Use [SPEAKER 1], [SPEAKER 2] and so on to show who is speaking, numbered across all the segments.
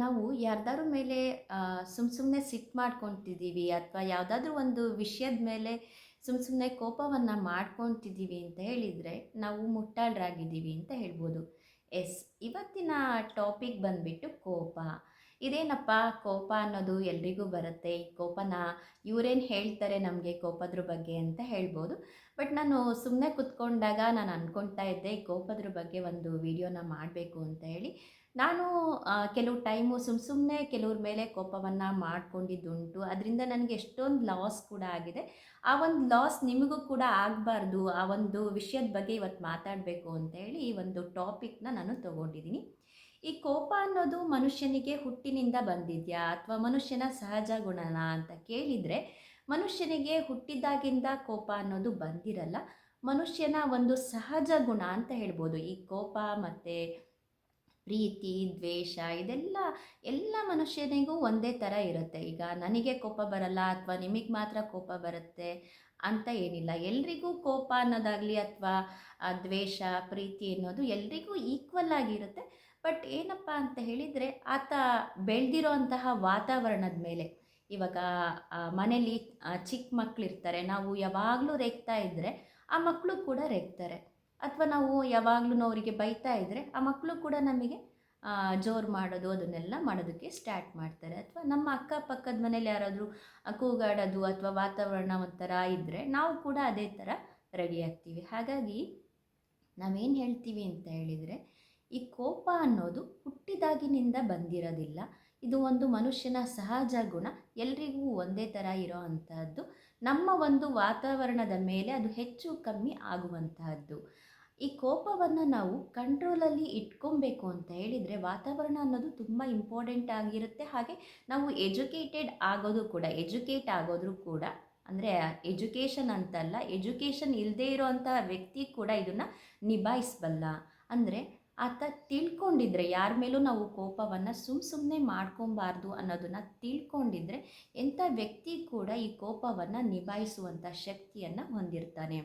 [SPEAKER 1] ನಾವು ಯಾರ್ದಾರು ಮೇಲೆ ಸುಮ್ಮ ಸುಮ್ಮನೆ ಸಿಟ್ಟು ಮಾಡ್ಕೊತಿದ್ದೀವಿ ಅಥವಾ ಯಾವುದಾದ್ರೂ ಒಂದು ವಿಷಯದ ಮೇಲೆ ಸುಮ್ಮ ಸುಮ್ಮನೆ ಕೋಪವನ್ನು ಮಾಡ್ಕೊತಿದ್ದೀವಿ ಅಂತ ಹೇಳಿದರೆ ನಾವು ಮುಟ್ಟಾಳರಾಗಿದ್ದೀವಿ ಅಂತ ಹೇಳ್ಬೋದು. ಎಸ್, ಇವತ್ತಿನ ಟಾಪಿಕ್ ಬಂದುಬಿಟ್ಟು ಕೋಪ. ಇದೇನಪ್ಪ ಕೋಪ ಅನ್ನೋದು ಎಲ್ರಿಗೂ ಬರುತ್ತೆ. ಈ ಕೋಪನ ಇವರೇನು ಹೇಳ್ತಾರೆ ನಮಗೆ ಕೋಪದ್ರ ಬಗ್ಗೆ ಅಂತ ಹೇಳ್ಬೋದು. ಬಟ್ ನಾನು ಸುಮ್ಮನೆ ಕುತ್ಕೊಂಡಾಗ ನಾನು ಅಂದ್ಕೊಳ್ತಾ ಇದ್ದೆ, ಈ ಕೋಪದ್ರ ಬಗ್ಗೆ ಒಂದು ವಿಡಿಯೋನ ಮಾಡಬೇಕು ಅಂತ ಹೇಳಿ. ನಾನು ಕೆಲವು ಟೈಮು ಸುಮ್ಮ ಸುಮ್ಮನೆ ಕೆಲವ್ರ ಮೇಲೆ ಕೋಪವನ್ನು ಮಾಡ್ಕೊಂಡಿದ್ದುಂಟು. ಅದರಿಂದ ನನಗೆ ಎಷ್ಟೊಂದು ಲಾಸ್ ಕೂಡ ಆಗಿದೆ. ಆ ಒಂದು ಲಾಸ್ ನಿಮಗೂ ಕೂಡ ಆಗಬಾರ್ದು. ಆ ಒಂದು ವಿಷಯದ ಬಗ್ಗೆ ಇವತ್ತು ಮಾತಾಡಬೇಕು ಅಂತ ಹೇಳಿ ಈ ಒಂದು ಟಾಪಿಕ್ನ ನಾನು ತಗೊಂಡಿದ್ದೀನಿ. ಈ ಕೋಪ ಅನ್ನೋದು ಮನುಷ್ಯನಿಗೆ ಹುಟ್ಟಿನಿಂದ ಬಂದಿದೆಯಾ ಅಥವಾ ಮನುಷ್ಯನ ಸಹಜ ಗುಣನ ಅಂತ ಕೇಳಿದರೆ ಮನುಷ್ಯನಿಗೆ ಹುಟ್ಟಿದಾಗಿಂದ ಕೋಪ ಅನ್ನೋದು ಬಂದಿರಲ್ಲ, ಮನುಷ್ಯನ ಒಂದು ಸಹಜ ಗುಣ ಅಂತ ಹೇಳ್ಬೋದು. ಈ ಕೋಪ ಮತ್ತು ಪ್ರೀತಿ, ದ್ವೇಷ ಇದೆಲ್ಲ, ಎಲ್ಲ ಮನುಷ್ಯನಿಗೂ ಒಂದೇ ಥರ ಇರುತ್ತೆ. ಈಗ ನನಗೆ ಕೋಪ ಬರಲ್ಲ ಅಥವಾ ನಿಮಗೆ ಮಾತ್ರ ಕೋಪ ಬರುತ್ತೆ ಅಂತ ಏನಿಲ್ಲ. ಎಲ್ರಿಗೂ ಕೋಪ ಅನ್ನೋದಾಗಲಿ ಅಥವಾ ದ್ವೇಷ, ಪ್ರೀತಿ ಅನ್ನೋದು ಎಲ್ರಿಗೂ ಈಕ್ವಲ್ ಆಗಿರುತ್ತೆ. ಬಟ್ ಏನಪ್ಪ ಅಂತ ಹೇಳಿದರೆ ಆತ ಬೆಳೆದಿರೋ ಅಂತಹ ವಾತಾವರಣದ ಮೇಲೆ. ಇವಾಗ ಮನೇಲಿ ಚಿಕ್ಕ ಮಕ್ಕಳಿರ್ತಾರೆ ನಾವು ಯಾವಾಗಲೂ ರೇಗ್ತಾ ಇದ್ದರೆ ಆ ಮಕ್ಕಳು ಕೂಡ ರೇಗ್ತಾರೆ. ಅಥವಾ ನಾವು ಯಾವಾಗಲೂ ಅವರಿಗೆ ಬೈತಾ ಇದ್ದರೆ ಆ ಮಕ್ಕಳು ಕೂಡ ನಮಗೆ ಜೋರು ಮಾಡೋದು, ಅದನ್ನೆಲ್ಲ ಮಾಡೋದಕ್ಕೆ ಸ್ಟಾರ್ಟ್ ಮಾಡ್ತಾರೆ. ಅಥವಾ ನಮ್ಮ ಅಕ್ಕಪಕ್ಕದ ಮನೇಲಿ ಯಾರಾದರೂ ಕೂಗಾಡೋದು ಅಥವಾ ವಾತಾವರಣ ಒಂಥರ ಇದ್ದರೆ ನಾವು ಕೂಡ ಅದೇ ಥರ ರೆಡಿ ಆಗ್ತೀವಿ. ಹಾಗಾಗಿ ನಾವೇನು ಹೇಳ್ತೀವಿ ಅಂತ ಹೇಳಿದರೆ ಈ ಕೋಪ ಅನ್ನೋದು ಹುಟ್ಟಿದಾಗಿನಿಂದ ಬಂದಿರೋದಿಲ್ಲ. ಇದು ಒಂದು ಮನುಷ್ಯನ ಸಹಜ ಗುಣ. ಎಲ್ರಿಗೂ ಒಂದೇ ಥರ ಇರೋ ಅಂತಹದ್ದು ನಮ್ಮ ಒಂದು ವಾತಾವರಣದ ಮೇಲೆ ಅದು ಹೆಚ್ಚು ಕಮ್ಮಿ ಆಗುವಂತಹದ್ದು ಈ ಕೋಪವನ್ನು ನಾವು ಕಂಟ್ರೋಲಲ್ಲಿ ಇಟ್ಕೊಬೇಕು ಅಂತ ಹೇಳಿದರೆ ವಾತಾವರಣ ಅನ್ನೋದು ತುಂಬ ಇಂಪಾರ್ಟೆಂಟ್ ಆಗಿರುತ್ತೆ. ಹಾಗೆ ನಾವು ಎಜುಕೇಟೆಡ್ ಆಗೋದು ಕೂಡ, ಎಜುಕೇಟ್ ಆಗೋದ್ರೂ ಕೂಡ, ಅಂದರೆ ಎಜುಕೇಷನ್ ಅಂತಲ್ಲ, ಎಜುಕೇಷನ್ ಇಲ್ಲದೇ ಇರೋವಂಥ ವ್ಯಕ್ತಿ ಕೂಡ ಇದನ್ನು ನಿಭಾಯಿಸಬಲ್ಲ. ಅಂದರೆ ಆತ ತಿಳ್ಕೊಂಡಿದ್ರೆ, ಯಾರ ಮೇಲೂ ನಾವು ಕೋಪವನ್ನು ಸುಮ್ಮ ಸುಮ್ಮನೆ ಮಾಡ್ಕೊಬಾರ್ದು ಅನ್ನೋದನ್ನು ತಿಳ್ಕೊಂಡಿದ್ರೆ ಎಂಥ ವ್ಯಕ್ತಿ ಕೂಡ ಈ ಕೋಪವನ್ನು ನಿಭಾಯಿಸುವಂಥ ಶಕ್ತಿಯನ್ನು ಹೊಂದಿರ್ತಾನೆ.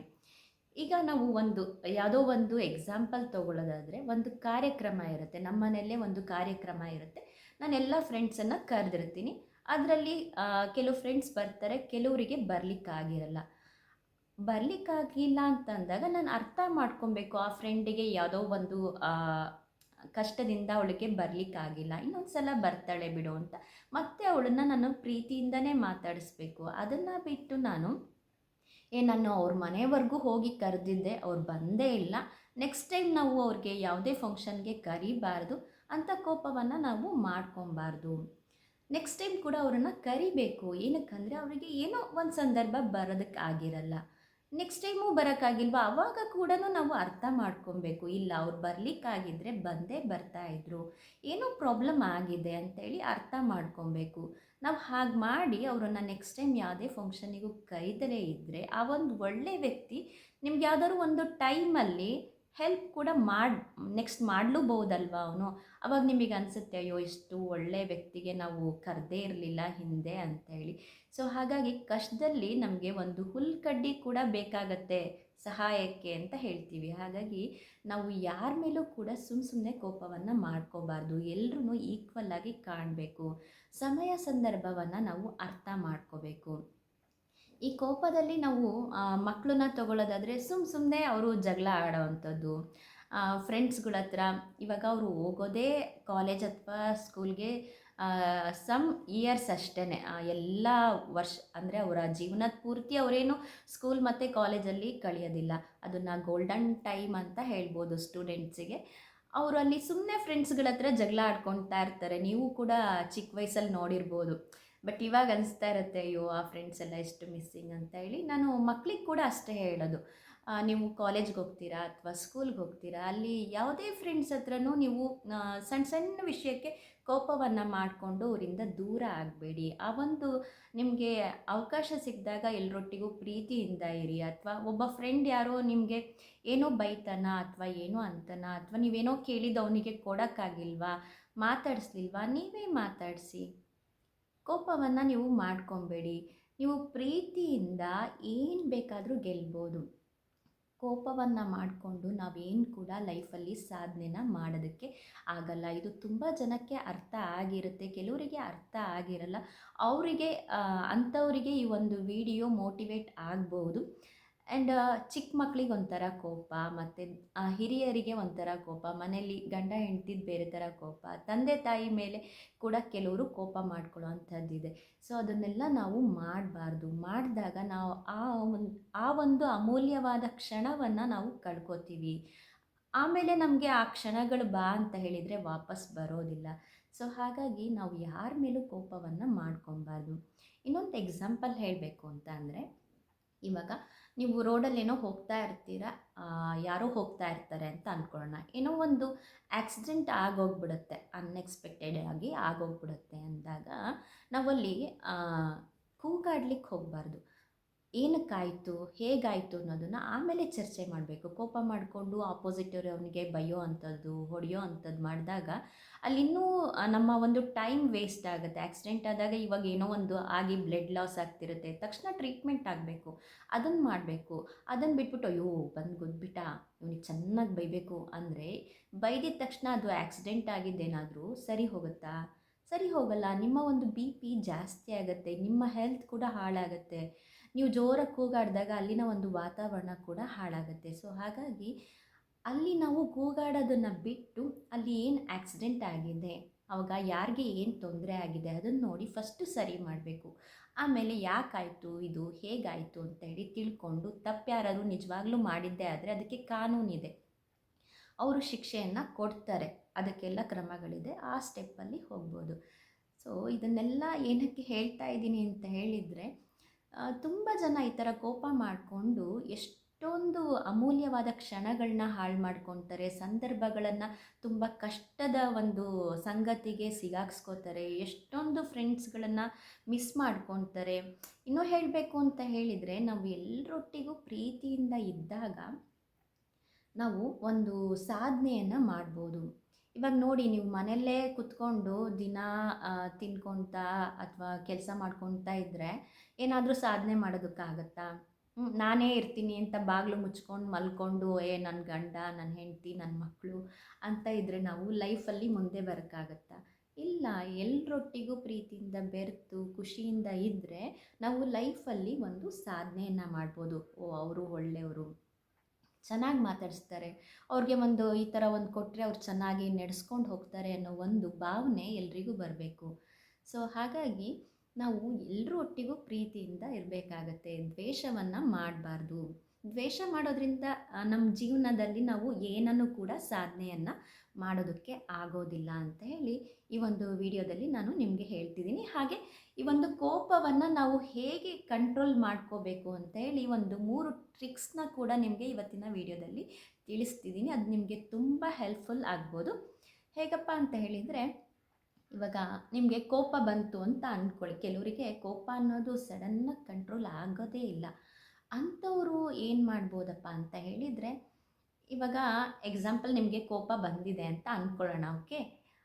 [SPEAKER 1] ಈಗ ನಾವು ಒಂದು, ಯಾವುದೋ ಒಂದು ಎಕ್ಸಾಂಪಲ್ ತೊಗೊಳ್ಳೋದಾದರೆ ಒಂದು ಕಾರ್ಯಕ್ರಮ ಇರುತ್ತೆ ನಮ್ಮ ಮನೆಯಲ್ಲೇ ಒಂದು ಕಾರ್ಯಕ್ರಮ ಇರುತ್ತೆ. ನಾನು ಎಲ್ಲ ಫ್ರೆಂಡ್ಸನ್ನು ಕರೆದಿರ್ತೀನಿ. ಅದರಲ್ಲಿ ಕೆಲವು ಫ್ರೆಂಡ್ಸ್ ಬರ್ತಾರೆ, ಕೆಲವರಿಗೆ ಬರಲಿಕ್ಕಾಗಿರಲ್ಲ. ಬರಲಿಕ್ಕಾಗಿಲ್ಲ ಅಂತಂದಾಗ ನಾನು ಅರ್ಥ ಮಾಡ್ಕೊಬೇಕು. ಆ ಫ್ರೆಂಡಿಗೆ ಯಾವುದೋ ಒಂದು ಕಷ್ಟದಿಂದ ಅವಳಿಗೆ ಬರ್ಲಿಕ್ಕಾಗಿಲ್ಲ ಇನ್ನೊಂದು ಸಲ ಬರ್ತಾಳೆ ಬಿಡು ಅಂತ. ಮತ್ತೆ ಅವಳನ್ನು ನಾನು ಪ್ರೀತಿಯಿಂದನೇ ಮಾತಾಡಿಸ್ಬೇಕು. ಅದನ್ನು ಬಿಟ್ಟು ನಾನು, ಏ, ನಾನು ಅವ್ರ ಮನೆವರೆಗೂ ಹೋಗಿ ಕರೆದಿದ್ದೆ. ಅವ್ರು ಬಂದೇ ಇಲ್ಲ. ನೆಕ್ಸ್ಟ್ ಟೈಮ್ ನಾವು ಅವ್ರಿಗೆ ಯಾವುದೇ ಫಂಕ್ಷನ್ಗೆ ಕರಿಬಾರ್ದು. ಅಂಥ ಕೋಪವನ್ನು ನಾವು ಮಾಡ್ಕೊಬಾರ್ದು. ನೆಕ್ಸ್ಟ್ ಟೈಮ್ ಕೂಡ ಅವ್ರನ್ನ ಕರಿಬೇಕು. ಏನಕ್ಕಂದರೆ ಅವರಿಗೆ ಏನೋ ಒಂದು ಸಂದರ್ಭ ಬರೋದಕ್ಕೆ ಆಗಿರಲ್ಲ ನೆಕ್ಸ್ಟ್ ಟೈಮು ಬರೋಕ್ಕಾಗಿಲ್ವಾ? ಅವಾಗ ಕೂಡ ನಾವು ಅರ್ಥ ಮಾಡ್ಕೊಬೇಕು. ಇಲ್ಲ, ಅವ್ರು ಬರಲಿಕ್ಕಾಗಿದ್ದರೆ ಬಂದೇ ಬರ್ತಾ ಇದ್ರು. ಏನೋ ಪ್ರಾಬ್ಲಮ್ ಆಗಿದೆ ಅಂತೇಳಿ ಅರ್ಥ ಮಾಡ್ಕೊಬೇಕು. ನಾವು ಹಾಗೆ ಮಾಡಿ ಅವರನ್ನು ನೆಕ್ಸ್ಟ್ ಟೈಮ್ ಯಾವುದೇ ಫಂಕ್ಷನಿಗೂ ಕೈದಲೇ ಇದ್ದರೆ ಆ ಒಂದು ಒಳ್ಳೆ ವ್ಯಕ್ತಿ ನಿಮ್ಗೆ ಯಾವ್ದಾದ್ರು ಒಂದು ಟೈಮಲ್ಲಿ ಹೆಲ್ಪ್ ಕೂಡ ಮಾಡಿ ನೆಕ್ಸ್ಟ್ ಮಾಡಲೂಬಹುದಲ್ವಾ ಅವನು? ಅವಾಗ ನಿಮಗೆ ಅನಿಸುತ್ತೆ, ಅಯ್ಯೋ, ಇಷ್ಟು ಒಳ್ಳೆ ವ್ಯಕ್ತಿಗೆ ನಾವು ಕರೆದೇ ಇರಲಿಲ್ಲ ಹಿಂದೆ ಅಂತೇಳಿ ಸೊ ಹಾಗಾಗಿ ಕಷ್ಟದಲ್ಲಿ ನಮಗೆ ಒಂದು ಹುಲ್ಕಡ್ಡಿ ಕೂಡ ಬೇಕಾಗತ್ತೆ ಸಹಾಯಕ್ಕೆ ಅಂತ ಹೇಳ್ತೀವಿ. ಹಾಗಾಗಿ ನಾವು ಯಾರ ಮೇಲೂ ಕೂಡ ಸುಮ್ಮ ಸುಮ್ಮನೆ ಕೋಪವನ್ನು ಮಾಡ್ಕೋಬಾರ್ದು. ಎಲ್ಲರೂ ಈಕ್ವಲ್ ಆಗಿ ಕಾಣಬೇಕು. ಸಮಯ ಸಂದರ್ಭವನ್ನು ನಾವು ಅರ್ಥ ಮಾಡ್ಕೋಬೇಕು. ಈ ಕೋಪದಲ್ಲಿ ನಾವು ಮಕ್ಕಳನ್ನ ತಗೊಳ್ಳೋದಾದರೆ ಸುಮ್ಮ ಸುಮ್ಮನೆ ಅವರು ಜಗಳ ಆಡೋವಂಥದ್ದು. ಫ್ರೆಂಡ್ಸ್ಗಳ ಹತ್ರ ಇವಾಗ ಅವರು ಹೋಗೋದೇ ಕಾಲೇಜ್ ಅಥವಾ ಸ್ಕೂಲ್ಗೆ ಸಮ್ ಇಯರ್ಸ್ ಅಷ್ಟೇ ಎಲ್ಲ ವರ್ಷ, ಅಂದರೆ ಅವರ ಜೀವನದ ಪೂರ್ತಿ ಅವರೇನು ಸ್ಕೂಲ್ ಮತ್ತು ಕಾಲೇಜಲ್ಲಿ ಕಳೆಯೋದಿಲ್ಲ. ಅದನ್ನು ಗೋಲ್ಡನ್ ಟೈಮ್ ಅಂತ ಹೇಳ್ಬೋದು ಸ್ಟೂಡೆಂಟ್ಸಿಗೆ ಅವರು ಅಲ್ಲಿ ಸುಮ್ಮನೆ ಫ್ರೆಂಡ್ಸ್ಗಳ ಹತ್ರ ಜಗಳ ಆಡ್ಕೊಳ್ತಾ ಇರ್ತಾರೆ. ನೀವು ಕೂಡ ಚಿಕ್ಕ ವಯಸ್ಸಲ್ಲಿ ನೋಡಿರ್ಬೋದು. ಬಟ್ ಇವಾಗ ಅನಿಸ್ತಾ ಇರುತ್ತೆ, ಅಯ್ಯೋ, ಆ ಫ್ರೆಂಡ್ಸ್ ಎಲ್ಲ ಎಷ್ಟು ಮಿಸ್ಸಿಂಗ್ ಅಂತ ಹೇಳಿ. ನಾನು ಮಕ್ಳಿಗೆ ಕೂಡ ಅಷ್ಟೇ ಹೇಳೋದು. ನೀವು ಕಾಲೇಜ್ಗೆ ಹೋಗ್ತೀರಾ ಅಥವಾ ಸ್ಕೂಲ್ಗೆ ಹೋಗ್ತೀರಾ, ಅಲ್ಲಿ ಯಾವುದೇ ಫ್ರೆಂಡ್ಸ್ ಹತ್ರನೂ ನೀವು ಸಣ್ಣ ಸಣ್ಣ ವಿಷಯಕ್ಕೆ ಕೋಪವನ್ನು ಮಾಡಿಕೊಂಡು ಅವರಿಂದ ದೂರ ಆಗಬೇಡಿ. ಆ ಒಂದು ನಿಮಗೆ ಅವಕಾಶ ಸಿಕ್ಕಿದಾಗ ಎಲ್ಲರೊಟ್ಟಿಗೂ ಪ್ರೀತಿಯಿಂದ ಇರಿ. ಅಥವಾ ಒಬ್ಬ ಫ್ರೆಂಡ್ ಯಾರೋ ನಿಮಗೆ ಏನೋ ಬೈತಾನ ಅಥವಾ ಏನೋ ಅಂತನ ಅಥವಾ ನೀವೇನೋ ಕೇಳಿದ ಅವನಿಗೆ ಕೊಡೋಕ್ಕಾಗಿಲ್ವಾ, ಮಾತಾಡಿಸ್ಲಿಲ್ವಾ, ನೀವೇ ಮಾತಾಡಿಸಿ. ಕೋಪವನ್ನು ನೀವು ಮಾಡ್ಕೊಬೇಡಿ. ನೀವು ಪ್ರೀತಿಯಿಂದ ಏನು ಬೇಕಾದರೂ ಗೆಲ್ಬೋದು. ಕೋಪವನ್ನು ಮಾಡಿಕೊಂಡು ನಾವೇನು ಕೂಡ ಲೈಫಲ್ಲಿ ಸಾಧನೆನ ಮಾಡೋದಕ್ಕೆ ಆಗಲ್ಲ. ಇದು ತುಂಬ ಜನಕ್ಕೆ ಅರ್ಥ ಆಗಿರುತ್ತೆ. ಕೆಲವರಿಗೆ ಅರ್ಥ ಆಗಿರಲ್ಲ. ಅವರಿಗೆ ಅಂಥವರಿಗೆ ಈ ಒಂದು ವಿಡಿಯೋ ಮೋಟಿವೇಟ್ ಆಗ್ಬೋದು. ಆ್ಯಂಡ್ ಚಿಕ್ಕ ಮಕ್ಳಿಗೆ ಒಂಥರ ಕೋಪ, ಮತ್ತು ಹಿರಿಯರಿಗೆ ಒಂಥರ ಕೋಪ, ಮನೆಯಲ್ಲಿ ಗಂಡ ಹೆಂಡ್ತಿದ್ದು ಬೇರೆ ಥರ ಕೋಪ, ತಂದೆ ತಾಯಿ ಮೇಲೆ ಕೂಡ ಕೆಲವರು ಕೋಪ ಮಾಡ್ಕೊಳ್ಳೋ ಅಂಥದ್ದಿದೆ ಸೊ ಅದನ್ನೆಲ್ಲ ನಾವು ಮಾಡಬಾರ್ದು. ಮಾಡಿದಾಗ ನಾವು ಆ ಒಂದು ಆ ಒಂದು ಅಮೂಲ್ಯವಾದ ಕ್ಷಣವನ್ನು ನಾವು ಕಳ್ಕೊತೀವಿ. ಆಮೇಲೆ ನಮಗೆ ಆ ಕ್ಷಣಗಳು ಬಾ ಅಂತ ಹೇಳಿದರೆ ವಾಪಸ್ ಬರೋದಿಲ್ಲ. ಸೊ ಹಾಗಾಗಿ ನಾವು ಯಾರ ಮೇಲೂ ಕೋಪವನ್ನು ಮಾಡ್ಕೊಬಾರ್ದು ಇನ್ನೊಂದು ಎಕ್ಸಾಂಪಲ್ ಹೇಳಬೇಕು ಅಂತ ಅಂದರೆ, ಇವಾಗ ನೀವು ರೋಡಲ್ಲಿ ಏನೋ ಹೋಗ್ತಾ ಇರ್ತೀರ ಯಾರೋ ಹೋಗ್ತಾ ಇರ್ತಾರೆ ಅಂತ ಅಂದ್ಕೊಳ್ಳೋಣ ಏನೋ ಒಂದು ಆಕ್ಸಿಡೆಂಟ್ ಆಗೋಗ್ಬಿಡುತ್ತೆ ಅನ್ಎಕ್ಸ್ಪೆಕ್ಟೆಡ್ ಆಗಿ ಆಗೋಗ್ಬಿಡುತ್ತೆ ಅಂದಾಗ ನಾವಲ್ಲಿ ಕೂಗಾಡ್ಲಿಕ್ಕೆ ಹೋಗಬಾರ್ದು. ಏನಕ್ಕಾಯಿತು, ಹೇಗಾಯಿತು ಅನ್ನೋದನ್ನು ಆಮೇಲೆ ಚರ್ಚೆ ಮಾಡಬೇಕು. ಕೋಪ ಮಾಡಿಕೊಂಡು ಆಪೋಸಿಟ್ ಅವನಿಗೆ ಬೈಯೋ ಅಂಥದ್ದು, ಹೊಡೆಯೋ ಅಂಥದ್ದು ಮಾಡಿದಾಗ ಅಲ್ಲಿನ್ನೂ ನಮ್ಮ ಒಂದು ಟೈಮ್ ವೇಸ್ಟ್ ಆಗುತ್ತೆ. ಆಕ್ಸಿಡೆಂಟ್ ಆದಾಗ ಇವಾಗ ಏನೋ ಒಂದು ಆಗಿ ಬ್ಲಡ್ ಲಾಸ್ ಆಗ್ತಿರುತ್ತೆ. ತಕ್ಷಣ ಟ್ರೀಟ್ಮೆಂಟ್ ಆಗಬೇಕು. ಅದನ್ನು ಮಾಡಬೇಕು. ಅದನ್ನು ಬಿಟ್ಬಿಟ್ಟು, ಅಯ್ಯೋ, ಬಂದು ಗೊದ್ಬಿಟ್ಟ. ಇವನಿಗೆ ಚೆನ್ನಾಗಿ ಬೈಬೇಕು. ಅಂದರೆ ಬೈದಿದ ತಕ್ಷಣ ಅದು ಆಕ್ಸಿಡೆಂಟ್ ಆಗಿದ್ದೇನಾದರೂ ಸರಿ ಹೋಗುತ್ತಾ? ಸರಿ ಹೋಗಲ್ಲ, ನಿಮ್ಮ ಒಂದು ಬಿ ಪಿ ಜಾಸ್ತಿ ಆಗುತ್ತೆ, ನಿಮ್ಮ ಹೆಲ್ತ್ ಕೂಡ ಹಾಳಾಗುತ್ತೆ. ನೀವು ಜೋರಾಗಿ ಕೂಗಾಡಿದಾಗ ಅಲ್ಲಿನ ಒಂದು ವಾತಾವರಣ ಕೂಡ ಹಾಳಾಗುತ್ತೆ. ಸೊ ಹಾಗಾಗಿ ಅಲ್ಲಿ ನಾವು ಕೂಗಾಡೋದನ್ನು ಬಿಟ್ಟು ಅಲ್ಲಿ ಏನು ಆಕ್ಸಿಡೆಂಟ್ ಆಗಿದೆ, ಅವಾಗ ಯಾರಿಗೆ ಏನು ತೊಂದರೆ ಆಗಿದೆ ಅದನ್ನು ನೋಡಿ ಫಸ್ಟು ಸರಿ ಮಾಡಬೇಕು. ಆಮೇಲೆ ಯಾಕಾಯಿತು ಇದು, ಹೇಗಾಯಿತು ಅಂತ ಹೇಳಿ ತಿಳ್ಕೊಂಡು ತಪ್ಪು ಯಾರಾದರೂ ನಿಜವಾಗ್ಲೂ ಮಾಡಿದ್ದೇ ಆದರೆ ಅದಕ್ಕೆ ಕಾನೂನಿದೆ. ಅವರು ಶಿಕ್ಷೆಯನ್ನು ಕೊಡ್ತಾರೆ. ಅದಕ್ಕೆಲ್ಲ ಕ್ರಮಗಳಿದೆ. ಆ ಸ್ಟೆಪ್ಪಲ್ಲಿ ಹೋಗ್ಬೋದು. ಸೊ ಇದನ್ನೆಲ್ಲ ಏನಕ್ಕೆ ಹೇಳ್ತಾ ಇದ್ದೀನಿ ಅಂತ ಹೇಳಿದರೆ ತುಂಬ ಜನ ಈ ಥರ ಕೋಪ ಮಾಡಿಕೊಂಡು ಎಷ್ಟೊಂದು ಅಮೂಲ್ಯವಾದ ಕ್ಷಣಗಳನ್ನ ಹಾಳು ಮಾಡ್ಕೊತಾರೆ, ಸಂದರ್ಭಗಳನ್ನು ತುಂಬ ಕಷ್ಟದ ಒಂದು ಸಂಗತಿಗೆ ಸಿಗಾಕ್ಸ್ಕೋತಾರೆ, ಎಷ್ಟೊಂದು ಫ್ರೆಂಡ್ಸ್ಗಳನ್ನು ಮಿಸ್ ಮಾಡ್ಕೊತಾರೆ. ಇನ್ನೂ ಹೇಳಬೇಕು ಅಂತ ಹೇಳಿದರೆ, ನಾವು ಎಲ್ಲರೊಟ್ಟಿಗೂ ಪ್ರೀತಿಯಿಂದ ಇದ್ದಾಗ ನಾವು ಒಂದು ಸಾಧನೆಯನ್ನು ಮಾಡ್ಬೋದು. ಇವಾಗ ನೋಡಿ ನೀವು ಮನೆಯಲ್ಲೇ ಕುತ್ಕೊಂಡು ದಿನ ತಿನ್ಕೊತಾ ಅಥವಾ ಕೆಲಸ ಮಾಡ್ಕೊತಾ ಇದ್ದರೆ ಏನಾದರೂ ಸಾಧನೆ ಮಾಡೋದಕ್ಕಾಗತ್ತಾ? ನಾನೇ ಇರ್ತೀನಿ ಅಂತ ಬಾಗಿಲು ಮುಚ್ಕೊಂಡು ಮಲ್ಕೊಂಡು ಏ ನನ್ನ ಗಂಡ ನನ್ನ ಹೆಂಡತಿ ನನ್ನ ಮಕ್ಕಳು ಅಂತ ಇದ್ದರೆ ನಾವು ಲೈಫಲ್ಲಿ ಮುಂದೆ ಬರೋಕ್ಕಾಗತ್ತಾ? ಇಲ್ಲ ಎಲ್ಲರೊಟ್ಟಿಗೂ ಪ್ರೀತಿಯಿಂದ ಬೆರೆತು, ಖುಷಿಯಿಂದ ಇದ್ದರೆ ನಾವು ಲೈಫಲ್ಲಿ ಒಂದು ಸಾಧನೆಯನ್ನು ಮಾಡ್ಬೋದು. ಓ, ಅವರು ಒಳ್ಳೆಯವರು. ಚೆನ್ನಾಗಿ ಮಾತಾಡಿಸ್ತಾರೆ. ಅವ್ರಿಗೆ ಒಂದು ಈ ಥರ ಒಂದು ಕೊಟ್ಟರೆ ಅವ್ರು ಚೆನ್ನಾಗಿ ನಡೆಸ್ಕೊಂಡು ಹೋಗ್ತಾರೆ ಅನ್ನೋ ಒಂದು ಭಾವನೆ ಎಲ್ರಿಗೂ ಬರಬೇಕು. ಸೊ, ಹಾಗಾಗಿ ನಾವು ಎಲ್ಲರೂ ಒಟ್ಟಿಗೂ ಪ್ರೀತಿಯಿಂದ ಇರಬೇಕಾಗತ್ತೆ. ದ್ವೇಷವನ್ನು ಮಾಡಬಾರ್ದು. ದ್ವೇಷ ಮಾಡೋದ್ರಿಂದ ನಮ್ಮ ಜೀವನದಲ್ಲಿ ನಾವು ಏನನ್ನು ಕೂಡ ಸಾಧನೆಯನ್ನು ಮಾಡೋದಕ್ಕೆ ಆಗೋದಿಲ್ಲ ಅಂತ ಹೇಳಿ ಈ ಒಂದು ವಿಡಿಯೋದಲ್ಲಿ ನಾನು ನಿಮಗೆ ಹೇಳ್ತಿದ್ದೀನಿ. ಹಾಗೆ ಈ ಒಂದು ಕೋಪವನ್ನು ನಾವು ಹೇಗೆ ಕಂಟ್ರೋಲ್ ಮಾಡ್ಕೋಬೇಕು ಅಂತ ಹೇಳಿ ಒಂದು ಮೂರು ಟ್ರಿಕ್ಸ್ನ ಕೂಡ ನಿಮಗೆ ಇವತ್ತಿನ ವಿಡಿಯೋದಲ್ಲಿ ತಿಳಿಸ್ತಿದ್ದೀನಿ. ಅದು ನಿಮಗೆ ತುಂಬ ಹೆಲ್ಪ್ಫುಲ್ ಆಗ್ಬೋದು. ಹೇಗಪ್ಪ ಅಂತ ಹೇಳಿದರೆ, ಇವಾಗ ನಿಮಗೆ ಕೋಪ ಬಂತು ಅಂತ ಅಂದ್ಕೊಳ್ಳಿ ಕೆಲವರಿಗೆ ಕೋಪ ಅನ್ನೋದು ಸಡನ್ನಾಗಿ ಕಂಟ್ರೋಲ್ ಆಗೋದೇ ಇಲ್ಲ. ಅಂಥವರು ಏನು ಮಾಡ್ಬೋದಪ್ಪ ಅಂತ ಹೇಳಿದರೆ, ಇವಾಗ ಎಕ್ಸಾಂಪಲ್ ನಿಮಗೆ ಕೋಪ ಬಂದಿದೆ ಅಂತ ಅಂದ್ಕೊಳ್ಳೋಣ ಓಕೆ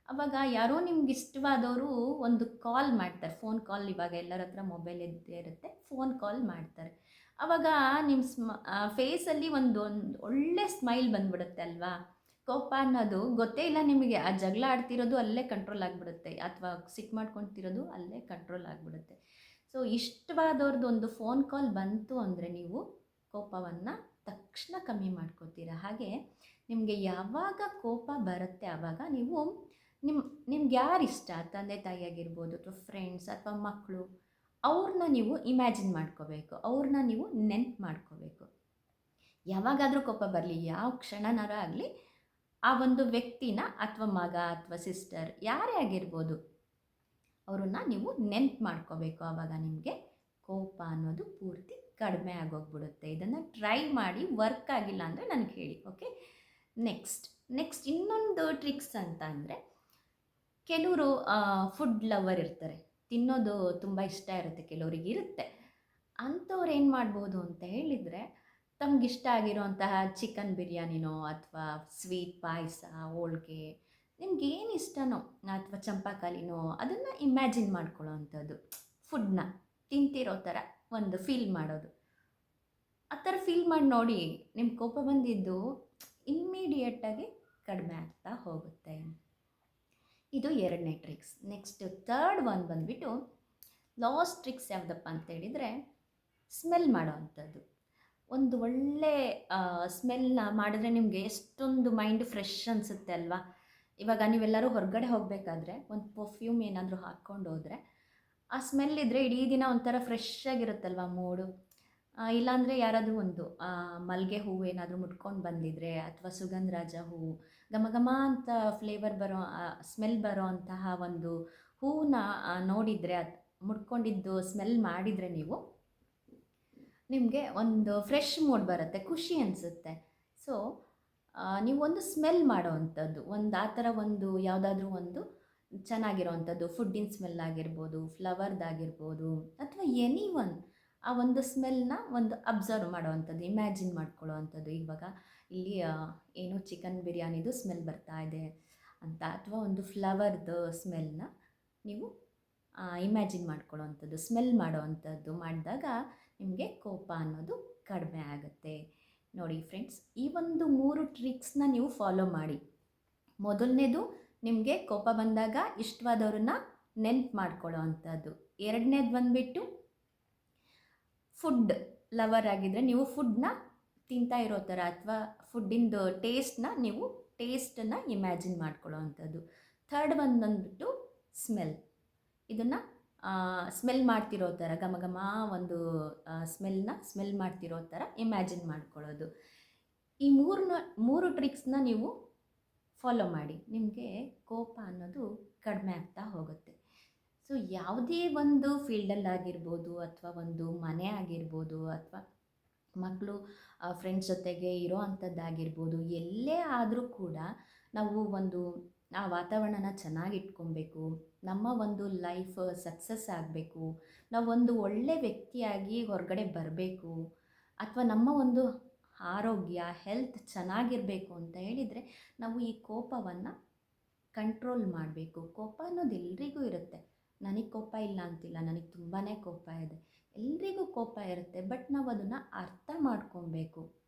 [SPEAKER 1] ಅವಾಗ ಯಾರೋ ನಿಮ್ಗೆ ಇಷ್ಟವಾದವರು ಒಂದು ಕಾಲ್ ಮಾಡ್ತಾರೆ ಫೋನ್ ಕಾಲ್ ಇವಾಗ ಎಲ್ಲರ ಹತ್ರ ಮೊಬೈಲ್ ಇದ್ದೇ ಇರುತ್ತೆ ಫೋನ್ ಕಾಲ್ ಮಾಡ್ತಾರೆ. ಅವಾಗ ನಿಮ್ಮ ಸ್ಮ ಫೇಸಲ್ಲಿ ಒಂದು ಒಂದು ಒಳ್ಳೆ ಸ್ಮೈಲ್ ಬಂದ್ಬಿಡುತ್ತೆ ಅಲ್ವಾ? ಕೋಪ ಅನ್ನೋದು ಗೊತ್ತೇ ಇಲ್ಲ ನಿಮಗೆ, ಆ ಜಗಳ ಆಡ್ತಿರೋದು ಅಲ್ಲೇ ಕಂಟ್ರೋಲ್ ಆಗಿಬಿಡುತ್ತೆ, ಅಥವಾ ಸಿಟ್ಟು ಮಾಡ್ಕೊತಿರೋದು ಅಲ್ಲೇ ಕಂಟ್ರೋಲ್ ಆಗಿಬಿಡುತ್ತೆ. ಸೊ ಇಷ್ಟವಾದವ್ರದ್ದು ಒಂದು ಫೋನ್ ಕಾಲ್ ಬಂತು ಅಂದರೆ ನೀವು ಕೋಪವನ್ನು ತಕ್ಷಣ ಕಮ್ಮಿ ಮಾಡ್ಕೋತೀರ. ಹಾಗೆ ನಿಮಗೆ ಯಾವಾಗ ಕೋಪ ಬರುತ್ತೆ ಆವಾಗ ನೀವು ನಿಮ್ಮ ನಿಮ್ಗೆ ಯಾರು ಇಷ್ಟ? ತಂದೆ ತಾಯಿ ಆಗಿರ್ಬೋದು ಅಥವಾ ಫ್ರೆಂಡ್ಸ್ ಅಥವಾ ಮಕ್ಕಳು ಅವ್ರನ್ನ ನೀವು ಇಮ್ಯಾಜಿನ್ ಮಾಡ್ಕೋಬೇಕು ಅವ್ರನ್ನ ನೀವು ನೆನ್ಪು ಮಾಡ್ಕೋಬೇಕು. ಯಾವಾಗಾದರೂ ಕೋಪ ಬರಲಿ, ಯಾವ ಕ್ಷಣನಾರ ಆಗಲಿ, ಆ ಒಂದು ವ್ಯಕ್ತಿನ ಅಥವಾ ಮಗ ಅಥವಾ ಸಿಸ್ಟರ್ ಯಾರೇ ಆಗಿರ್ಬೋದು ಅವರನ್ನು ನೀವು ನೆನ್ಪು ಮಾಡ್ಕೋಬೇಕು ಆವಾಗ ನಿಮಗೆ ಕೋಪ ಅನ್ನೋದು ಪೂರ್ತಿ ಕಡಿಮೆ ಆಗೋಗ್ಬಿಡುತ್ತೆ. ಇದನ್ನು ಟ್ರೈ ಮಾಡಿ ವರ್ಕ್ ಆಗಿಲ್ಲ ಅಂದರೆ ನನಗೆ ಹೇಳಿ ಓಕೆ ನೆಕ್ಸ್ಟ್ ನೆಕ್ಸ್ಟ್ ಇನ್ನೊಂದು ಟ್ರಿಕ್ಸ್ ಅಂತ ಅಂದರೆ ಕೆಲವರು ಫುಡ್ ಲವರ್ ಇರ್ತಾರೆ. ತಿನ್ನೋದು ತುಂಬ ಇಷ್ಟ ಇರುತ್ತೆ, ಕೆಲವರಿಗೆ ಇರುತ್ತೆ. ಅಂಥವ್ರು ಏನು ಮಾಡ್ಬೋದು ಅಂತ ಹೇಳಿದರೆ ತಮಗಿಷ್ಟ ಆಗಿರೋಂತಹ ಚಿಕನ್ ಬಿರಿಯಾನಿನೋ ಅಥವಾ ಸ್ವೀಟ್ ಪಾಯಸ, ಹೋಳ್ಗೆ ನಿಮ್ಗೆ ಏನು ಇಷ್ಟನೋ ಅಥವಾ ಚಂಪಾಕಾಲಿನೋ, ಅದನ್ನು ಇಮ್ಯಾಜಿನ್ ಮಾಡ್ಕೊಳ್ಳೋ ಅಂಥದ್ದು. ಫುಡ್ನ ತಿಂತಿರೋ ಥರ ಒಂದು ಫೀಲ್ ಮಾಡೋದು. ಆ ಥರ ಫೀಲ್ ಮಾಡಿ ನೋಡಿ ನಿಮ್ಮ ಕೋಪ ಬಂದಿದ್ದು ಇಮ್ಮಿಡಿಯೇಟಾಗಿ ಕಡಿಮೆ ಆಗ್ತಾ ಹೋಗುತ್ತೆ. ಇದು ಎರಡನೇ ಟ್ರಿಕ್ಸ್ ನೆಕ್ಸ್ಟ್ ಥರ್ಡ್ ಒನ್ ಬಂದುಬಿಟ್ಟು ಲಾಸ್ಟ್ ಟ್ರಿಕ್ಸ್ ಯಾವುದಪ್ಪ ಅಂತ ಹೇಳಿದರೆ ಸ್ಮೆಲ್ ಮಾಡೋ ಅಂಥದ್ದು. ಒಂದು ಒಳ್ಳೆ ಸ್ಮೆಲ್ನ ಮಾಡಿದ್ರೆ ನಿಮಗೆ ಎಷ್ಟೊಂದು ಮೈಂಡ್ ಫ್ರೆಶ್ ಅನಿಸುತ್ತೆ ಅಲ್ವಾ? ಇವಾಗ ನೀವೆಲ್ಲರೂ ಹೊರಗಡೆ ಹೋಗಬೇಕಾದ್ರೆ ಒಂದು ಪರ್ಫ್ಯೂಮ್ ಏನಾದರೂ ಹಾಕ್ಕೊಂಡು ಹೋದರೆ, ಆ ಸ್ಮೆಲ್ ಇದ್ದರೆ ಇಡೀ ದಿನ ಒಂಥರ ಫ್ರೆಶ್ ಆಗಿರುತ್ತಲ್ವ ಮೂಡು ಇಲ್ಲಾಂದರೆ ಯಾರಾದರೂ ಒಂದು ಮಲ್ಲಿಗೆ ಹೂವು ಏನಾದರೂ ಮುಟ್ಕೊಂಡು ಬಂದಿದ್ರೆ ಅಥವಾ ಸುಗಂಧರಾಜ ಹೂವು ಘಮ ಘಮ ಅಂತ ಫ್ಲೇವರ್ ಬರೋ ಸ್ಮೆಲ್ ಬರೋ ಅಂತಹ ಒಂದು ಹೂವನ್ನ ನೋಡಿದರೆ ಅದು ಮುಟ್ಕೊಂಡಿದ್ದು ಸ್ಮೆಲ್ ಮಾಡಿದರೆ ನೀವು ನಿಮಗೆ ಒಂದು ಫ್ರೆಶ್ ಮೂಡ್ ಬರುತ್ತೆ, ಖುಷಿ ಅನಿಸುತ್ತೆ. ಸೊ ನೀವು ಒಂದು ಸ್ಮೆಲ್ ಮಾಡೋ ಅಂಥದ್ದು ಒಂದು ಆ ಥರ ಒಂದು ಯಾವುದಾದ್ರೂ ಒಂದು ಚೆನ್ನಾಗಿರೋವಂಥದ್ದು ಫುಡ್ಡಿನ ಸ್ಮೆಲ್ ಆಗಿರ್ಬೋದು ಫ್ಲವರ್ದಾಗಿರ್ಬೋದು ಅಥವಾ ಎನಿ ಒನ್ ಆ ಒಂದು ಸ್ಮೆಲ್ನ ಒಂದು ಅಬ್ಸರ್ವ್ ಮಾಡೋವಂಥದ್ದು ಇಮ್ಯಾಜಿನ್ ಮಾಡ್ಕೊಳ್ಳೋ ಅಂಥದ್ದು ಇವಾಗ ಇಲ್ಲಿ ಏನು ಚಿಕನ್ ಬಿರಿಯಾನಿದು ಸ್ಮೆಲ್ ಬರ್ತಾ ಇದೆ ಅಂತ, ಅಥವಾ ಒಂದು ಫ್ಲವರ್ದು ಸ್ಮೆಲ್ನ ನೀವು ಇಮ್ಯಾಜಿನ್ ಮಾಡ್ಕೊಳ್ಳೋ ಅಂಥದ್ದು ಸ್ಮೆಲ್ ಮಾಡೋ ಅಂಥದ್ದು ಮಾಡಿದಾಗ ನಿಮಗೆ ಕೋಪ ಅನ್ನೋದು ಕಡಿಮೆ ಆಗುತ್ತೆ. ನೋಡಿ ಫ್ರೆಂಡ್ಸ್ ಈ ಒಂದು ಮೂರು ಟ್ರಿಕ್ಸ್ನ ನೀವು ಫಾಲೋ ಮಾಡಿ. ಮೊದಲನೇದು ನಿಮಗೆ ಕೋಪ ಬಂದಾಗ ಇಷ್ಟವಾದವ್ರನ್ನ ನೆನ್ಪು ಮಾಡ್ಕೊಳ್ಳೋ ಅಂಥದ್ದು. ಎರಡನೇದು ಬಂದುಬಿಟ್ಟು ಫುಡ್ ಲವರ್ ಆಗಿದ್ದರೆ ನೀವು ಫುಡ್ನ ತಿಂತಾ ಇರೋ ಥರ ಅಥವಾ ಫುಡ್ಡಿಂದು ಟೇಸ್ಟ್ನ ನೀವು ಟೇಸ್ಟನ್ನು ಇಮ್ಯಾಜಿನ್ ಮಾಡ್ಕೊಳ್ಳೋ ಅಂಥದ್ದು. ಥರ್ಡ್ ಒಂದು ಬಂದುಬಿಟ್ಟು ಸ್ಮೆಲ್ ಇದನ್ನು ಸ್ಮೆಲ್ ಮಾಡ್ತಿರೋ ಥರ ಘಮ ಘಮ ಒಂದು ಸ್ಮೆಲ್ನ ಸ್ಮೆಲ್ ಮಾಡ್ತಿರೋ ಥರ ಇಮ್ಯಾಜಿನ್ ಮಾಡ್ಕೊಳ್ಳೋದು. ಈ ಮೂರನ್ನ ಮೂರು ಟ್ರಿಕ್ಸ್ನ ನೀವು ಫಾಲೋ ಮಾಡಿ. ನಿಮಗೆ ಕೋಪ ಅನ್ನೋದು ಕಡಿಮೆ ಆಗ್ತಾ ಹೋಗುತ್ತೆ. ಸೊ ಯಾವುದೇ ಒಂದು ಫೀಲ್ಡಲ್ಲಾಗಿರ್ಬೋದು ಅಥವಾ ಒಂದು ಮನೆ ಆಗಿರ್ಬೋದು ಅಥವಾ ಮಕ್ಕಳು ಫ್ರೆಂಡ್ಸ್ ಜೊತೆಗೆ ಇರೋ ಅಂಥದ್ದಾಗಿರ್ಬೋದು ಎಲ್ಲೇ ಆದರೂ ಕೂಡ ನಾವು ಒಂದು, ಆ ವಾತಾವರಣನ ಚೆನ್ನಾಗಿ ಇಟ್ಕೊಬೇಕು. ನಮ್ಮ ಒಂದು ಲೈಫ್ ಸಕ್ಸಸ್ ಆಗಬೇಕು. ನಾವು ಒಂದು ಒಳ್ಳೆ ವ್ಯಕ್ತಿಯಾಗಿ ಹೊರಗಡೆ ಬರಬೇಕು. ಅಥವಾ ನಮ್ಮ ಒಂದು ಆರೋಗ್ಯ ಹೆಲ್ತ್ ಚೆನ್ನಾಗಿರಬೇಕು ಅಂತ ಹೇಳಿದರೆ ನಾವು ಈ ಕೋಪವನ್ನು ಕಂಟ್ರೋಲ್ ಮಾಡಬೇಕು. ಕೋಪ ಅನ್ನೋದು ಎಲ್ರಿಗೂ ಇರುತ್ತೆ. ನನಗೆ ಕೋಪ ಇಲ್ಲ ಅಂತಿಲ್ಲ, ನನಗೆ ತುಂಬಾ ಕೋಪ ಇದೆ. ಎಲ್ರಿಗೂ ಕೋಪ ಇರುತ್ತೆ ಬಟ್ ನಾವು ಅದನ್ನು ಅರ್ಥ ಮಾಡ್ಕೊಬೇಕು.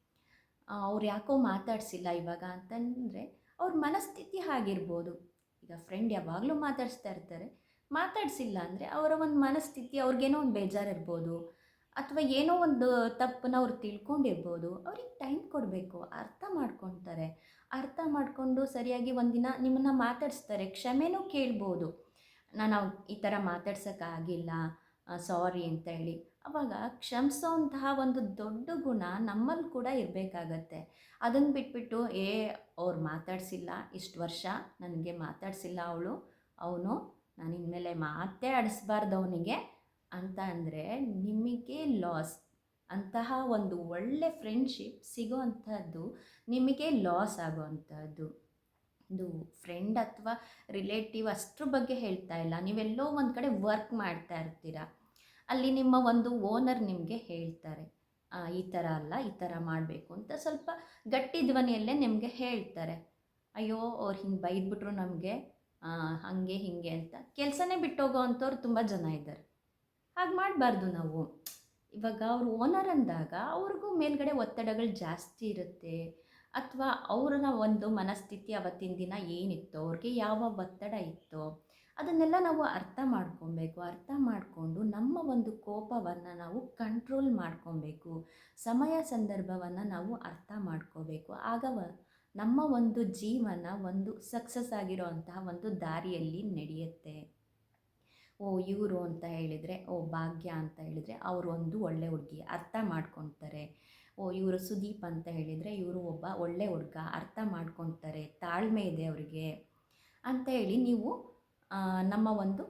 [SPEAKER 1] ಅವ್ರು ಯಾಕೋ ಮಾತಾಡಿಸಿಲ್ಲ ಇವಾಗ ಅಂತಂದರೆ ಅವ್ರ ಮನಸ್ಥಿತಿ ಹಾಗಿರ್ಬೋದು ಈಗ ಫ್ರೆಂಡ್ ಯಾವಾಗಲೂ ಮಾತಾಡಿಸ್ತಾ ಇರ್ತಾರೆ. ಮಾತಾಡಿಸಿಲ್ಲ ಅಂದರೆ ಅವರ ಒಂದು ಮನಸ್ಥಿತಿ ಅವ್ರಿಗೇನೋ ಒಂದು ಬೇಜಾರಿರ್ಬೋದು. ಅಥವಾ ಏನೋ ಒಂದು ತಪ್ಪನ್ನ ಅವ್ರು ತಿಳ್ಕೊಂಡಿರ್ಬೋದು. ಅವ್ರಿಗೆ ಟೈಮ್ ಕೊಡಬೇಕು, ಅರ್ಥ ಮಾಡ್ಕೊತಾರೆ. ಅರ್ಥ ಮಾಡಿಕೊಂಡು ಸರಿಯಾಗಿ ಒಂದಿನ ನಿಮ್ಮನ್ನು ಮಾತಾಡಿಸ್ತಾರೆ, ಕ್ಷಮೆನೂ ಕೇಳ್ಬೋದು. ನಾನು ಈ ಥರ ಮಾತಾಡ್ಸೋಕ್ಕಾಗಿಲ್ಲ ಸಾರಿ ಅಂತ ಹೇಳಿ. ಅವಾಗ ಕ್ಷಮಿಸೋಂತಹ ಒಂದು ದೊಡ್ಡ ಗುಣ ನಮ್ಮಲ್ಲಿ ಕೂಡ ಇರಬೇಕಾಗತ್ತೆ. ಅದನ್ನು ಬಿಟ್ಬಿಟ್ಟು, ಏ ಅವ್ರು ಮಾತಾಡಿಸಿಲ್ಲ, ಇಷ್ಟು ವರ್ಷ ನನಗೆ ಮಾತಾಡಿಸಿಲ್ಲ ಅವಳು, ಅವನು ನಾನು ಇನ್ಮೇಲೆ ಮಾತೇ ಆಡಿಸ್ಬಾರ್ದು ಅವನಿಗೆ ಅಂತ ಅಂದರೆ ನಿಮಗೆ ಲಾಸ್ ಅಂತಹ ಒಂದು ಒಳ್ಳೆ ಫ್ರೆಂಡ್ಶಿಪ್ ಸಿಗೋವಂಥದ್ದು ನಿಮಗೆ ಲಾಸ್ ಆಗೋವಂಥದ್ದು. ಇದು ಫ್ರೆಂಡ್ ಅಥವಾ ರಿಲೇಟಿವ್ ಅಷ್ಟ್ರ ಬಗ್ಗೆ ಹೇಳ್ತಾ ಇಲ್ಲ. ನೀವೆಲ್ಲೋ ಒಂದು ಕಡೆ ವರ್ಕ್ ಮಾಡ್ತಾ ಇರ್ತೀರ. ಅಲ್ಲಿ ನಿಮ್ಮ ಒಂದು ಓನರ್ ನಿಮಗೆ ಹೇಳ್ತಾರೆ. ಈ ಥರ ಅಲ್ಲ, ಈ ಥರ ಮಾಡಬೇಕು ಅಂತ ಸ್ವಲ್ಪ ಗಟ್ಟಿ ಧ್ವನಿಯಲ್ಲೇ ನಿಮಗೆ ಹೇಳ್ತಾರೆ. ಅಯ್ಯೋ, ಅವ್ರು ಹಿಂಗೆ ಬೈದ್ಬಿಟ್ರು ನಮಗೆ ಹಾಗೆ ಹೀಗೆ ಅಂತ. ಕೆಲಸನೇ ಬಿಟ್ಟೋಗೋ ಅಂಥವ್ರು ತುಂಬ ಜನ ಇದ್ದಾರೆ. ಹಾಗೆ ಮಾಡಬಾರ್ದು ನಾವು. ಇವಾಗ ಅವರು ಓನರ್ ಅಂದಾಗ ಅವ್ರಿಗೂ ಮೇಲ್ಗಡೆ ಒತ್ತಡಗಳು ಜಾಸ್ತಿ ಇರುತ್ತೆ. ಅಥವಾ ಅವ್ರನ್ನ ಒಂದು ಮನಸ್ಥಿತಿ ಅವತ್ತಿನ ದಿನ ಏನಿತ್ತೋ, ಅವ್ರಿಗೆ ಯಾವ ಒತ್ತಡ ಇತ್ತೋ ಅದನ್ನೆಲ್ಲ ನಾವು ಅರ್ಥ ಮಾಡ್ಕೊಬೇಕು. ಅರ್ಥ ಮಾಡಿಕೊಂಡು ನಮ್ಮ ಒಂದು ಕೋಪವನ್ನು ನಾವು ಕಂಟ್ರೋಲ್ ಮಾಡ್ಕೊಬೇಕು. ಸಮಯ ಸಂದರ್ಭವನ್ನು ನಾವು ಅರ್ಥ ಮಾಡ್ಕೋಬೇಕು. ಆಗ ನಮ್ಮ ಒಂದು ಜೀವನ ಒಂದು ಸಕ್ಸಸ್ ಆಗಿರೋಂತಹ ಒಂದು ದಾರಿಯಲ್ಲಿ ನಡೆಯುತ್ತೆ. ಓ, ಇವರು ಅಂತ ಹೇಳಿದರೆ, ಓ, ಭಾಗ್ಯ ಅಂತ ಹೇಳಿದರೆ ಅವರು ಒಂದು ಒಳ್ಳೆ ಹುಡುಗಿ, ಅರ್ಥ ಮಾಡ್ಕೊತಾರೆ. ಓ, ಇವರು ಸುದೀಪ್ ಅಂತ ಹೇಳಿದರೆ ಇವರು ಒಬ್ಬ ಒಳ್ಳೆ ಹುಡುಗ, ಅರ್ಥ ಮಾಡ್ಕೊತಾರೆ. ತಾಳ್ಮೆ ಇದೆ ಅವರಿಗೆ. ಅಂತ ಹೇಳಿ ನೀವು ನಮ್ಮ ಒಂದು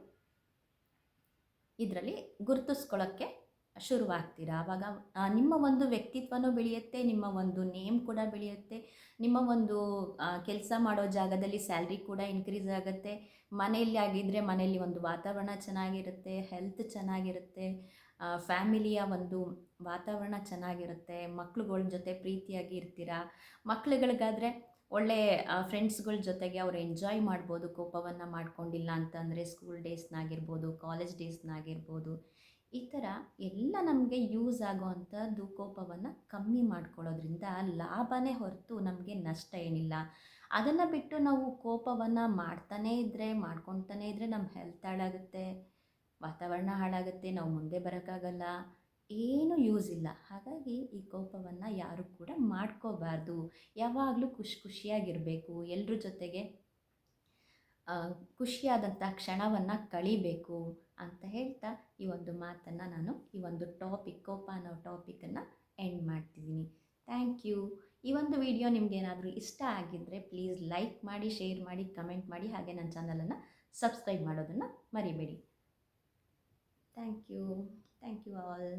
[SPEAKER 1] ಇದರಲ್ಲಿ ಗುರುತಿಸ್ಕೊಳ್ಳೋಕ್ಕೆ ಶುರುವಾಗ್ತೀರ? ಆವಾಗ ನಿಮ್ಮ ಒಂದು ವ್ಯಕ್ತಿತ್ವನೂ ಬೆಳೆಯುತ್ತೆ, ನಿಮ್ಮ ಒಂದು ನೇಮ್ ಕೂಡ ಬೆಳೆಯುತ್ತೆ, ನಿಮ್ಮ ಒಂದು ಕೆಲಸ ಮಾಡೋ ಜಾಗದಲ್ಲಿ ಸ್ಯಾಲ್ರಿ ಕೂಡ ಇನ್ಕ್ರೀಸ್ ಆಗುತ್ತೆ, ಮನೆಯಲ್ಲಿ ಆಗಿದ್ದರೆ ಮನೆಯಲ್ಲಿ ಒಂದು ವಾತಾವರಣ ಚೆನ್ನಾಗಿರುತ್ತೆ, ಹೆಲ್ತ್ ಚೆನ್ನಾಗಿರುತ್ತೆ ಫ್ಯಾಮಿಲಿಯ ಒಂದು ವಾತಾವರಣ ಚೆನ್ನಾಗಿರುತ್ತೆ, ಮಕ್ಳುಗಳ ಜೊತೆ ಪ್ರೀತಿಯಾಗಿ ಇರ್ತೀರ? ಮಕ್ಳುಗಳಿಗಾದರೆ ಒಳ್ಳೆ ಫ್ರೆಂಡ್ಸ್ಗಳ ಜೊತೆಗೆ ಅವ್ರು ಎಂಜಾಯ್ ಮಾಡ್ಬೋದು, ಕೋಪವನ್ನು ಮಾಡ್ಕೊಂಡಿಲ್ಲ ಅಂತಂದರೆ ಸ್ಕೂಲ್ ಡೇಸ್ನಾಗಿರ್ಬೋದು ಕಾಲೇಜ್ ಡೇಸ್ನಾಗಿರ್ಬೋದು ಈ ಥರ ಎಲ್ಲ ನಮಗೆ ಯೂಸ್ ಆಗೋವಂಥದ್ದು ಕೋಪವನ್ನು ಕಮ್ಮಿ ಮಾಡ್ಕೊಳ್ಳೋದ್ರಿಂದ ಲಾಭನೇ ಹೊರತು ನಮಗೆ ನಷ್ಟ ಏನಿಲ್ಲ. ಅದನ್ನು ಬಿಟ್ಟು ನಾವು ಕೋಪವನ್ನು ಮಾಡ್ತಾನೇ ಇದ್ದರೆ ಮಾಡ್ಕೊತಾನೇ ಇದ್ದರೆ ನಮ್ಮ ಹೆಲ್ತ್ ಹಾಳಾಗುತ್ತೆ, ವಾತಾವರಣ ಹಾಳಾಗುತ್ತೆ, ನಾವು ಮುಂದೆ ಬರೋಕ್ಕಾಗಲ್ಲ. ಏನೂ ಯೂಸ್ ಇಲ್ಲ. ಹಾಗಾಗಿ ಈ ಕೋಪವನ್ನು ಯಾರು ಕೂಡ ಮಾಡ್ಕೋಬಾರ್ದು. ಯಾವಾಗಲೂ ಖುಷಿ ಖುಷಿಯಾಗಿರಬೇಕು. ಎಲ್ಲರ ಜೊತೆಗೆ ಖುಷಿಯಾದಂಥ ಕ್ಷಣವನ್ನು ಕಳಿಬೇಕು ಅಂತ ಹೇಳ್ತಾ ಈ ಒಂದು ಮಾತನ್ನು ನಾನು ಈ ಒಂದು ಟಾಪಿಕ್, ಕೋಪ ಅನ್ನೋ ಟಾಪಿಕನ್ನು ಎಂಡ್ ಮಾಡ್ತಿದ್ದೀನಿ. Thank you. ಈ ಒಂದು ವಿಡಿಯೋ ನಿಮಗೇನಾದರೂ ಇಷ್ಟ ಆಗಿದ್ದರೆ ಪ್ಲೀಸ್ ಲೈಕ್ ಮಾಡಿ, ಶೇರ್ ಮಾಡಿ, ಕಮೆಂಟ್ ಮಾಡಿ, ಹಾಗೆ ನನ್ನ ಚಾನಲನ್ನು ಸಬ್ಸ್ಕ್ರೈಬ್ ಮಾಡೋದನ್ನು ಮರಿಬೇಡಿ. Thank you. Thank you all